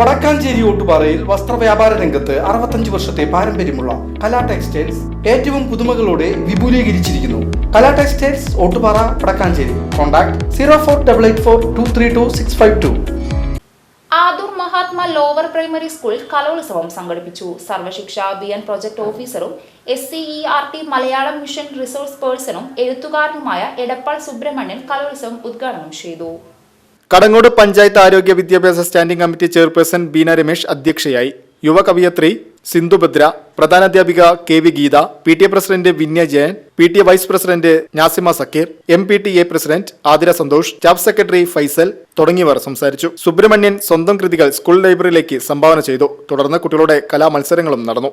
വടക്കാഞ്ചേരി ഓട്ടുപാറയിൽ വസ്ത്രവ്യാപാര രംഗത്ത് അറുപത്തഞ്ച് വർഷത്തെ പാരമ്പര്യമുള്ള കലാ ടെക്സ്റ്റൈൽസ് ഏറ്റവും പുതുമകളോടെ വിപുലീകരിച്ചിരിക്കുന്നു. Kala textiles Ottupara Vadakkanchery. Contact zero four double eight four two three two six five two. Adoor lower primary school കലോത്സവം സംഘടിപ്പിച്ചു. സർവശിക്ഷ അഭിയാൻ പ്രൊജക്ട് ഓഫീസറും S C E R T Malayalam mission resource പേഴ്സണും എഴുത്തുകാരനുമായ എടപ്പാൾ സുബ്രഹ്മണ്യൻ കലോത്സവം ഉദ്ഘാടനം ചെയ്തു. കടങ്ങോട് പഞ്ചായത്ത് ആരോഗ്യ വിദ്യാഭ്യാസ standing committee chairperson Beena Ramesh അധ്യക്ഷയായി. യുവ കവിയത്രി Sindhubhadra പ്രധാനാധ്യാപിക K V Geetha P T A president Vinya Jayan P T A vice president Nasima Sakkir M P T A president Athira Santhosh staff secretary Faisal തുടങ്ങിയവർ സംസാരിച്ചു. സുബ്രഹ്മണ്യൻ സ്വന്തം കൃതികൾ school ലൈബ്രറിയിലേക്ക് സംഭാവന ചെയ്തു. തുടർന്ന് കുട്ടികളുടെ കലാമത്സരങ്ങളും നടന്നു.